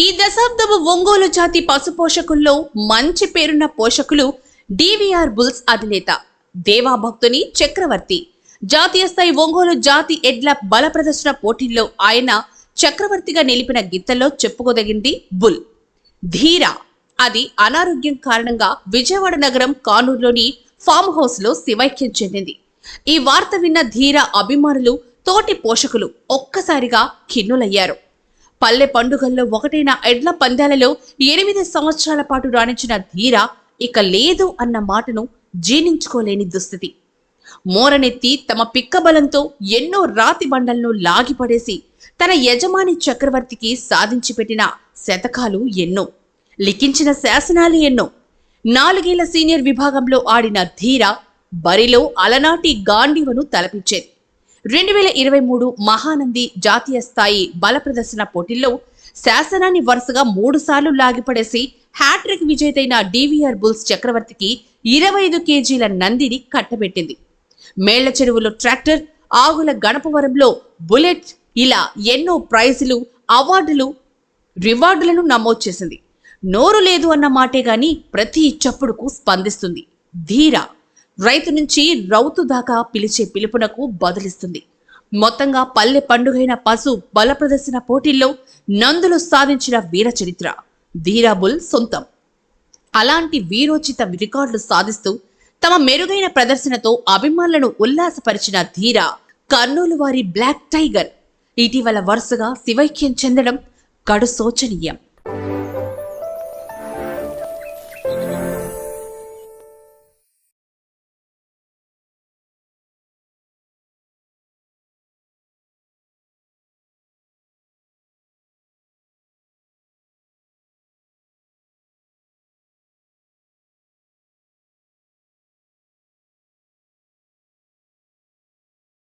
ఈ దశాబ్దపు ఒంగోలు జాతి పశు పోషకుల్లో మంచి పేరున్న పోషకులు డివిఆర్ బుల్స్ అధినేత దేవాభక్తుని చక్రవర్తి. జాతీయ స్థాయి ఒంగోలు జాతి ఎడ్ల బల ప్రదర్శన పోటీల్లో ఆయన చక్రవర్తిగా నిలిపిన గిత్తల్లో చెప్పుకోదగింది బుల్. ధీర అది అనారోగ్యం కారణంగా విజయవాడ నగరం కానూరులోని ఫామ్ హౌస్లో శివైక్యం చెందింది. ఈ వార్త విన్న ధీర అభిమానులు తోటి పోషకులు ఒక్కసారిగా ఖిన్నులయ్యారు. పల్లె పండుగల్లో ఒకటైన ఎడ్ల పందాలలో ఎనిమిది సంవత్సరాల పాటు రాణించిన ధీర ఇక లేదు అన్న మాటను జీర్ణించుకోలేని దుస్థితి. మోరనెత్తి తమ పిక్కబలంతో ఎన్నో రాతి బండలను లాగిపడేసి తన యజమాని చక్రవర్తికి సాధించి పెట్టిన శతకాలు ఎన్నో లిఖించిన శాసనాలు ఎన్నో. నాలుగేళ్ళ సీనియర్ విభాగంలో ఆడిన ధీర బరిలో అలనాటి గాంధీవను తలపించేది. రెండు వేల ఇరవై మూడు మహానంది జాతీయ స్థాయి బల ప్రదర్శన పోటీల్లో శాసనాన్ని వరుసగా మూడు సార్లు లాగిపడేసి హ్యాట్రిక్ విజేతైన డివిఆర్ బుల్స్ చక్రవర్తికి ఇరవై ఐదు కేజీల నందిని కట్టబెట్టింది. మేళ్ళ చెరువులో ట్రాక్టర్ ఆగుల గణపవరంలో బుల్లెట్ ఇలా ఎన్నో ప్రైజులు అవార్డులు రివార్డులను నమోదు చేసింది. నోరు లేదు అన్న మాటే గాని ప్రతి చప్పుడుకు స్పందిస్తుంది. ధీరా రైతు నుంచి రౌతు దాకా పిలిచే పిలుపునకు బదులిస్తుంది. మొత్తంగా పల్లె పండుగైన పశు బల ప్రదర్శన పోటీల్లో నందులు సాధించిన వీర చరిత్ర ధీరాబుల్ సొంతం. అలాంటి వీరోచిత రికార్డులు సాధిస్తూ తమ మెరుగైన ప్రదర్శనతో అభిమానులను ఉల్లాసపరిచిన ధీర కర్నూలు వారి బ్లాక్ టైగర్. ఇటీవల వరుసగా శివైక్యం చెందడం కడు శోచనీయం.